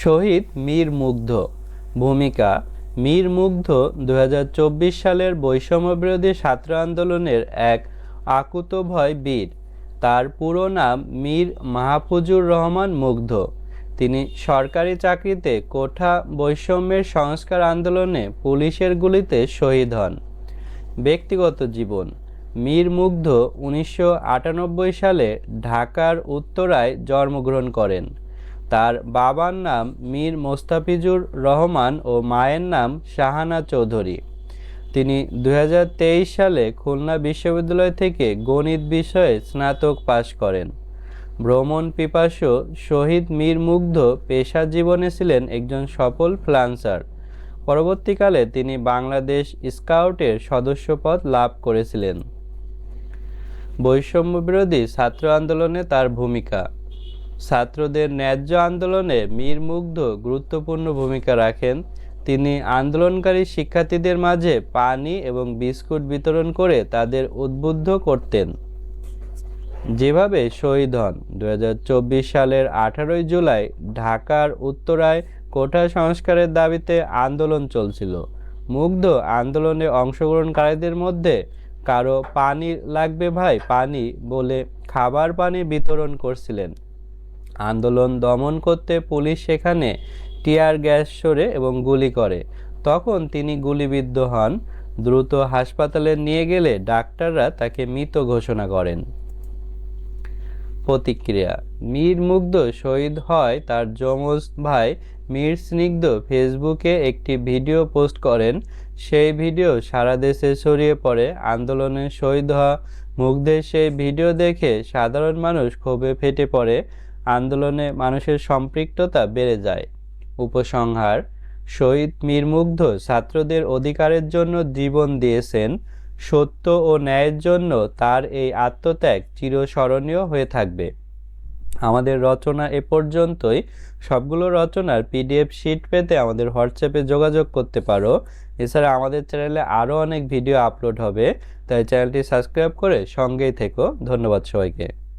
শহীদ মীর মুগ্ধ। ভূমিকা, মীর মুগ্ধ দু হাজার চব্বিশ সালের বৈষম্যবিরোধী ছাত্র আন্দোলনের এক আকুতভয় বীর। তার পুরো নাম মীর মাহফুজুর রহমান মুগ্ধ। তিনি সরকারি চাকরিতে কোঠা বৈষম্যের সংস্কার আন্দোলনে পুলিশের গুলিতে শহীদ হন। ব্যক্তিগত জীবন, মীর মুগ্ধ উনিশশো আটানব্বই সালে ঢাকার উত্তরায় জন্মগ্রহণ করেন। তার বাবার নাম মীর মোস্তাফিজুর রহমান ও মায়ের নাম শাহানা চৌধুরী। তিনি দুই হাজার তেইশ সালে খুলনা বিশ্ববিদ্যালয় থেকে গণিত বিষয়ে স্নাতক পাশ করেন। ভ্রমণ পিপাসু শহীদ মীর মুগ্ধ পেশা জীবনে ছিলেন একজন সফল ফ্লান্সার। পরবর্তীকালে তিনি বাংলাদেশ স্কাউটের সদস্যপদ লাভ করেছিলেন। বৈষম্য বিরোধী ছাত্র আন্দোলনে তার ভূমিকা ছাত্রদের ন্যায্য আন্দোলনে মীর মুগ্ধ গুরুত্বপূর্ণ ভূমিকা রাখেন। তিনি আন্দোলনকারী শিক্ষার্থীদের মাঝে পানি এবং বিস্কুট বিতরণ করে তাদের উদ্বুদ্ধ করতেন। যেভাবে শহীদ হন দু হাজার চব্বিশ সালের আঠারোই জুলাই ঢাকার উত্তরায় কোঠা সংস্কারের দাবিতে আন্দোলন চলছিল। মুগ্ধ আন্দোলনে অংশগ্রহণকারীদের মধ্যে, কারও পানি লাগবে ভাই, পানি বলে খাবার পানি বিতরণ করছিলেন। আন্দোলন দমন করতে পুলিশ সেখানে টিয়ার গ্যাস সরে এবং গুলি করে। তখন তিনি গুলিবিদ্ধ হন। দ্রুত হাসপাতালে নিয়ে গেলে ডাক্তাররা তাকে মৃত ঘোষণা করেন। প্রতিক্রিয়া, মীর মুগ্ধ শহীদ হয় তার যমজ ভাই মীর স্নিগ্ধ ফেসবুকে একটি ভিডিও পোস্ট করেন। সেই ভিডিও সারা দেশে ছড়িয়ে পড়ে। আন্দোলনে শহীদ হওয়া মুগ্ধের সেই ভিডিও দেখে সাধারণ মানুষ ক্ষোভে ফেটে পড়ে। আন্দোলনে মানুষের সম্পৃক্ততা বেড়ে যায়। উপসংহার, শহীদ মীর মুগ্ধ ছাত্রদের অধিকারের জন্য জীবন দিয়েছেন, সত্য ও ন্যায়ের জন্য তার এই আত্মত্যাগ চিরস্মরণীয় হয়ে থাকবে। আমাদের রচনা এ পর্যন্তই। সবগুলো রচনার পিডিএফ শিট পেতে আমাদের হোয়াটসঅ্যাপে যোগাযোগ করতে পারো। এছাড়া আমাদের চ্যানেলে আরও অনেক ভিডিও আপলোড হবে, তাই চ্যানেলটি সাবস্ক্রাইব করে সঙ্গেই থেকো। ধন্যবাদ সবাইকে।